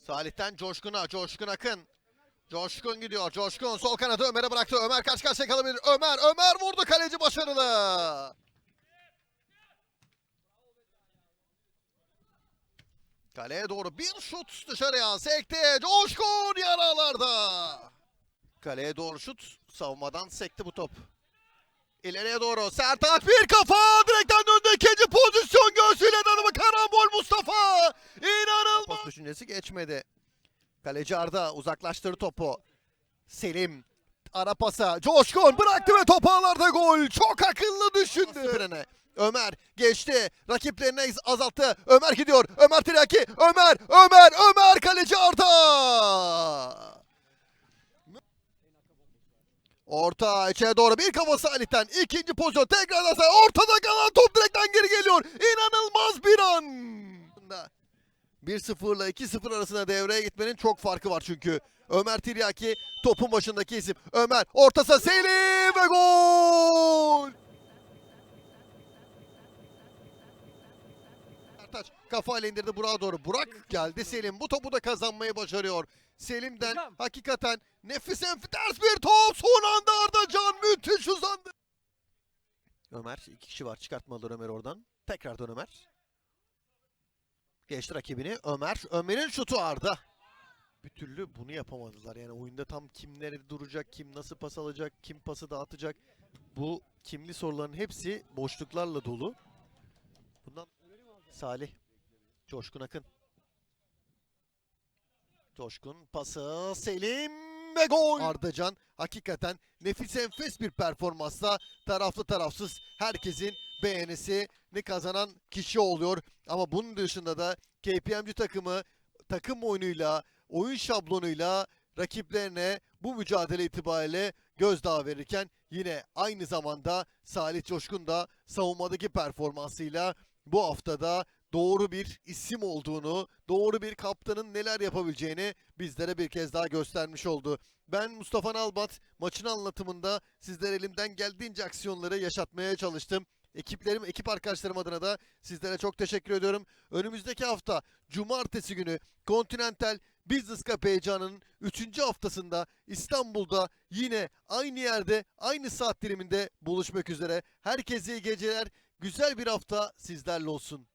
Salih'ten Coşkun'a. Coşkun Akın. Coşkun gidiyor. Coşkun sol kanadı Ömer'e bıraktı. Ömer kaç karşıya kalabilir. Ömer, Ömer vurdu kaleci başarılı. Kaleye doğru bir şut dışarıya sekti. Coşkun yaralarda. Kaleye doğru şut. Savunmadan sekti bu top. İleriye doğru Sertaç bir kafa direkten döndü ikinci pozisyon göğsüyle danımı karambol Mustafa İnanılmaz Pas düşüncesi geçmedi. Kaleci Arda uzaklaştırdı topu. Selim ara pasa. Coşkun bıraktı ve top ağlarda gol. Çok akıllı düşündü. Ömer geçti. Rakiplerini az- azalttı. Ömer gidiyor. Ömer Tiryaki. Ömer Ömer Ömer. Kaleci Arda. Orta içeri doğru. Bir kafa Salih'ten. ikinci pozisyon. Tekrardan. Ortada kalan top direkten geri geliyor. İnanılmaz bir an. 1-0 ile 2-0 arasında devreye gitmenin çok farkı var çünkü. Ömer Tiryaki topun başındaki isim. Ömer ortası Selim ve gol. Sertaç kafayla indirdi Burak'a doğru. Burak geldi Selim. Bu topu da kazanmayı başarıyor. Selim'den Hocam. hakikaten nefis enf ters bir top. Son anda Ardacan müthiş uzandı. Ömer iki kişi var çıkartmalılar Ömer oradan. Tekrardan Ömer. Geçti rakibini Ömer. Ömer'in şutu Arda. Bir türlü bunu yapamadılar. Yani oyunda tam kim nerede duracak, kim nasıl pas alacak, kim pası dağıtacak. Bu kimli soruların hepsi boşluklarla dolu. Bundan Salih. Coşkun Akın. Coşkun pası Selim ve gol. Ardacan hakikaten nefis enfes bir performansla taraflı tarafsız herkesin beğenisini kazanan kişi oluyor. Ama bunun dışında da KPMG takımı takım oyunuyla, oyun şablonuyla rakiplerine bu mücadele itibariyle gözdağı verirken yine aynı zamanda Salih Coşkun da savunmadaki performansıyla bu haftada doğru bir isim olduğunu, doğru bir kaptanın neler yapabileceğini bizlere bir kez daha göstermiş oldu. Ben Mustafa Nalbat maçın anlatımında sizlere elimden geldiğince aksiyonları yaşatmaya çalıştım. Ekiplerim, ekip arkadaşlarım adına da sizlere çok teşekkür ediyorum. Önümüzdeki hafta cumartesi günü Continental Business Cup heyecanının 3. haftasında İstanbul'da yine aynı yerde, aynı saat diliminde buluşmak üzere. Herkese iyi geceler. Güzel bir hafta sizlerle olsun.